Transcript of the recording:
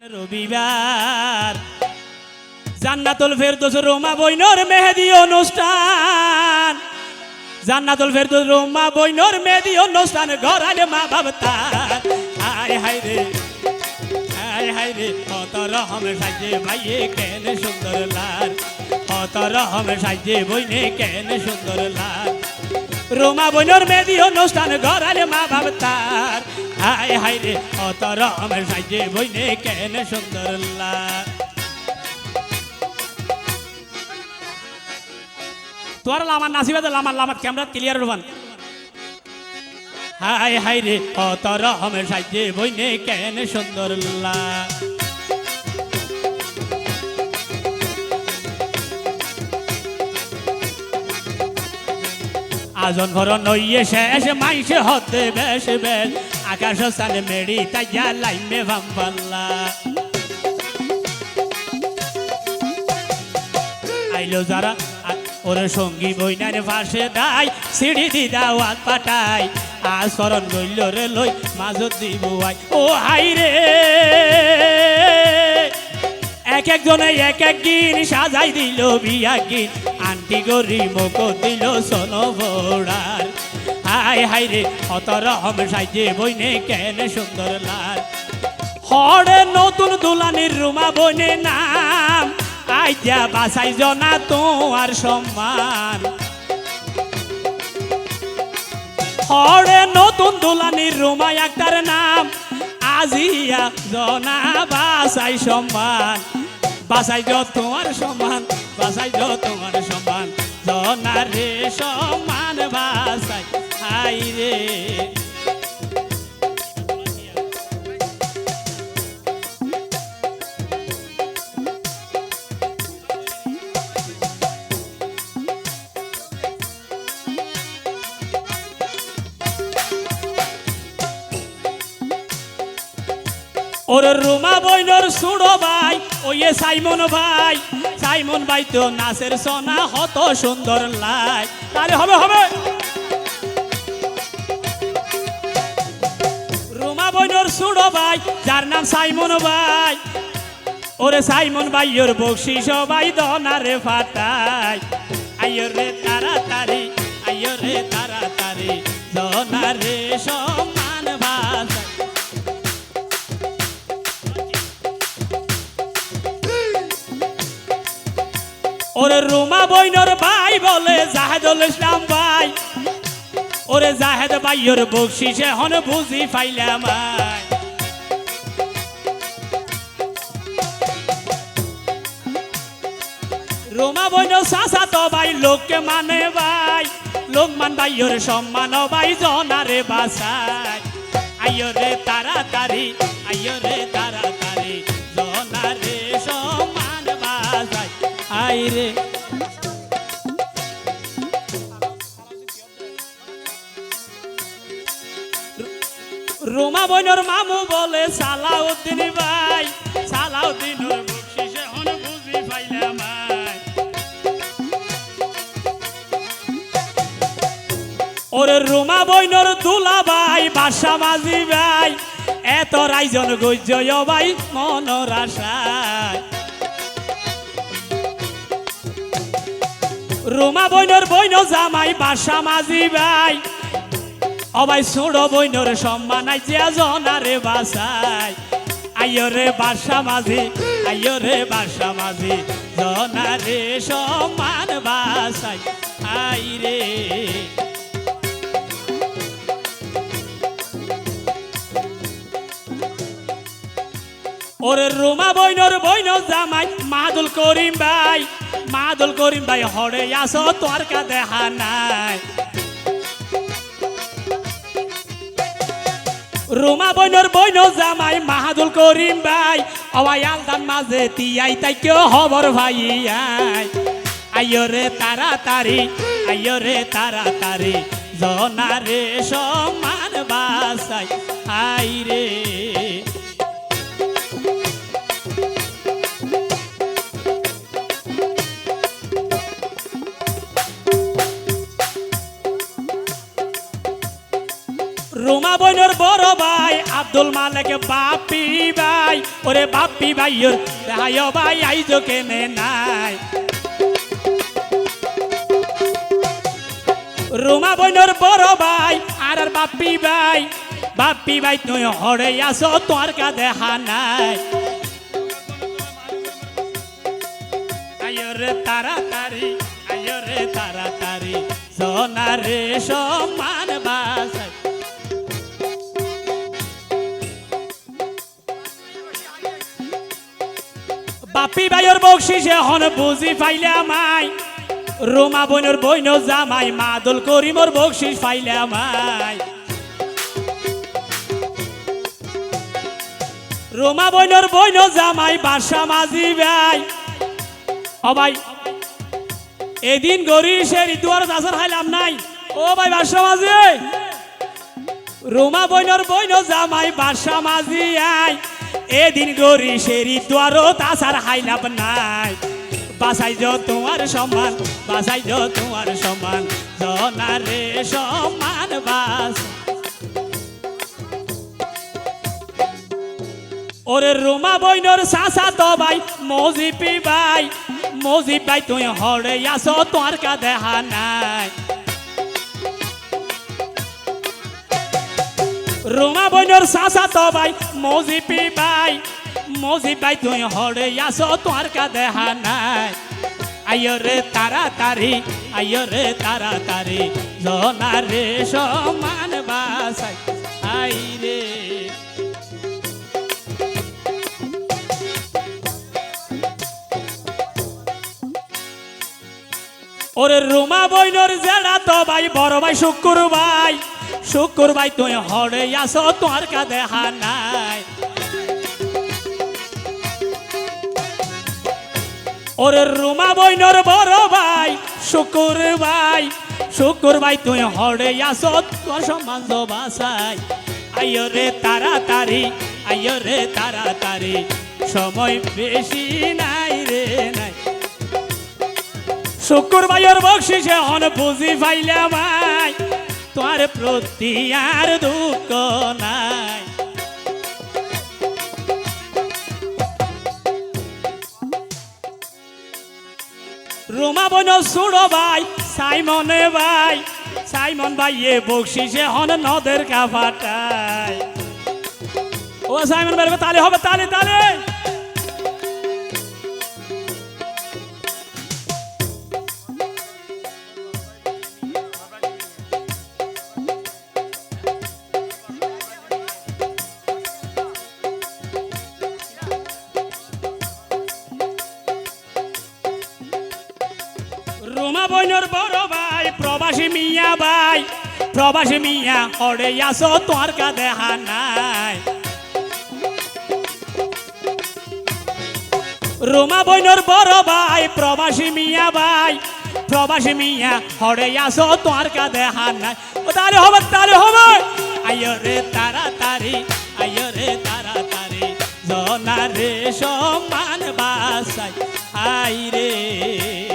রবিবার। জান্নাতুল ফেরদৌস রোমা বইনর মেহেদি অনুষ্ঠান। জান্নাতুল ফেরদৌস রোমা বইনর মেহেদি অনুষ্ঠান ঘরালে মা বাবতার আয় হায় রে, আয় হায় রে, কত রহম সাজে ভাইয়ে, কেন সুন্দর লাল কত রহম সাজে বইনে, কেন সুন্দর লাল রোমা বইনর মেহেদি অনুষ্ঠান ঘরালে মা বাবতার হায় হায় রে কত রহম সাজে বইনে কেন সুন্দর তোর লামার নাসিবাদ লামার লামার ক্যামেরা ক্লিয়ার রবান হাই হাই রে কত রহমের সাজে বইনে কেন সুন্দর আজন ঘর নইয়ে শেষ, মাইসে হতে বেশ বেশ আকাশ স্থানে মেড়ি তাইয়া লাইমে ভাম্বাল্লা আইলো যারা ওরে সঙ্গী বইনার পাশে দাই, সিঁড়ি দি দাওয়াত পাঠাই আচরণ গইল রে লই মাজত দিব আই। ও হাই রে! এক একজনে এক এক গিন, সাজাই দিল বিয়া গিন। আন্টি গরি মুখ দিল সোন বড়ার হাই হাই রে অত রহম সাইজে বইনে কেন সুন্দর লাল। হরে নতুন দুলানির রুমা বনে নাম, আইজা বাসাই জনা তোমার সম্মান। হরে নতুন দুলানির রুমা একটার নাম, আজিয়া জনা বাসাই সম্মান। বাসাই জ তোমার সম্মান, বাসাই সম্মান জনা রে সম্মান বাসাই হাই রে। ওর রুমা বইনর সুড়ো ভাই ওয়ে সাইমন ভাই। সাইমন ভাই তো নাচের সোনা হত সুন্দর লাই। তাহলে হবে হবে। রুমা বইনর সুড়ো ভাই, যার নাম সাইমন ভাই। ওরে সাইমন ভাই ওর বকশি সবাই দনারে ফাটাই। আইয়ো রে তাড়াতাড়ি, আইয়ো রে তাড়াতাড়ি, দনারে ভাষায় বইনর ভাই বলে, জাহেদুল ইসলাম ভাই, ওরে জাহেদ ভাই ওর বকশিসে হন বুঝি ফাইলাম ভাই রোমা বইন, সাসা তো ভাই, লোককে মানে ভাই লোক মান ভাই ওর সম্মান ভাই, জনারে বাসাই। আইয়ো রে তাড়াতাড়ি, আইয়ো রে তাড়াতাড়ি, জনারে সম্মান বাসাই। আই রে রোমা বইনর মামু বলে, সালাউদ্দিন ভাই ভাই। ওরে রোমা বইনর দুলা ভাই, বাসা মাঝি ভাই, এত রাইজন গজ্জয় ভাই, মনর আশায়। রোমা বইনর বইন জামাই, বাসা মাঝি ভাই অবাই ছোড় বইনর সম্মান আইজিয়া জনারে বাসাই। আইয় রে বাসা মাঝি, আইয় রে বাসা মাঝি জনারে সম্মান বাসাই। আই রে। ওরে রোমা বইনর বইন জামাই, মাদুল করিম ভাই, মাদুল করিম ভাই হরে আসো তোর কা দেখা নাই। রোমা বইনর বইন জামাই মাহাদুল করিম ভাই। অবাই আলদান মাঝে তিয়াই তাই কেউ হবর ভাই, আই। আইয় রে তাড়াতাড়ি, আইয় রে তাড়াতাড়ি। জনারে সমান বাসাই আই রে। রোমা বইনর বড় ভাই, আব্দুল মালেক বাপি ভাই। ওরে বাপি ভাই, ওর দেহায় ভাই আইজ কেনে নাই। রোমা বইনর বড় ভাই আর আর বাপি ভাই। বাপি ভাই, তুই হরে আসো তোর কা দেখা নাই। আয়রে তাড়াতাড়ি আয়রে তাড়াতাড়ি, সোনারে সমান বাসাই বাপি ভাইয়ের বকশিসে হন বুঝি পাইলে আমায় রোমা বইনের বইন জামাই, মাদুল করিমর বকশিস পাইলে আমায় রোমা বইনের বইন জামাই, বাসা মাঝি ভাই। ও ভাই, এদিন গরি সে ঋতুয়ার দাসর খাইলাম নাই। ও ভাই, বাসা মাঝি। রোমা বইনর বইন জামাই, বাসা মাঝি আই এদিন গরি সে ঋতুয়ারও তাসার হাইলাম নাই। বাসাই যো তোমার সমান বাসাই যো তোমার সমান জনারে সমান বাস। ওরে রোমা বইনর সাসা তো ভাই মজিপি ভাই মজি ভাই, তুই হরে আসো তোর কা দেহা নাই। রোমা বইনর সাসা তো ভাই মজিপি ভাই মজি ভাই তুই হরে আসো তোর কা দেহা নাই আয়রে তাড়াতাড়ি আয়রে তাড়াতাড়ি জনারে সমান বাসাই। আই রে। ওরে রুমা বইনর জেডা তো ভাই, বড় ভাই শুকুর ভাই শুকুর ভাই, তুই হরে আসো তোর কা দেখা নাই। ওরে রুমা বইনর বড় ভাই, শুকুর ভাই শুকুর ভাই, তুই হরে আসো তোর সমান বাসাই আইয় রে তাড়াতাড়ি, আইয় রে তাড়াতাড়ি, সময় বেশি নাই রে নাই। শুকুর ভাইয়ের বকশিসে হন বুঝি পাইলে ভাই তোর প্রতি আর দুঃখ নাই। রোমা বন সুড়ো ভাই, সাইমনে ভাই, সাইমন ভাই এ বকশিসে হন নদের কাফাটাই ও সাইমন ভাই, তালে হবে, তালে তালে। মা বোনের বড় ভাই, প্রবাসী মিয়া ভাই, প্রবাসী মিয়া আসো কা দেহা নাই। রোমা বইনর বড় ভাই, প্রবাসী মিয়া ভাই, প্রবাসী মিয়া হরে আসো তোমার কা দেহা নাই। ও হবে তারে হবে। আয়ো রে তাড়াতাড়ি, আয়ো রে তাড়াতাড়ি জনা রে সম্মান বাসাই। আই রে।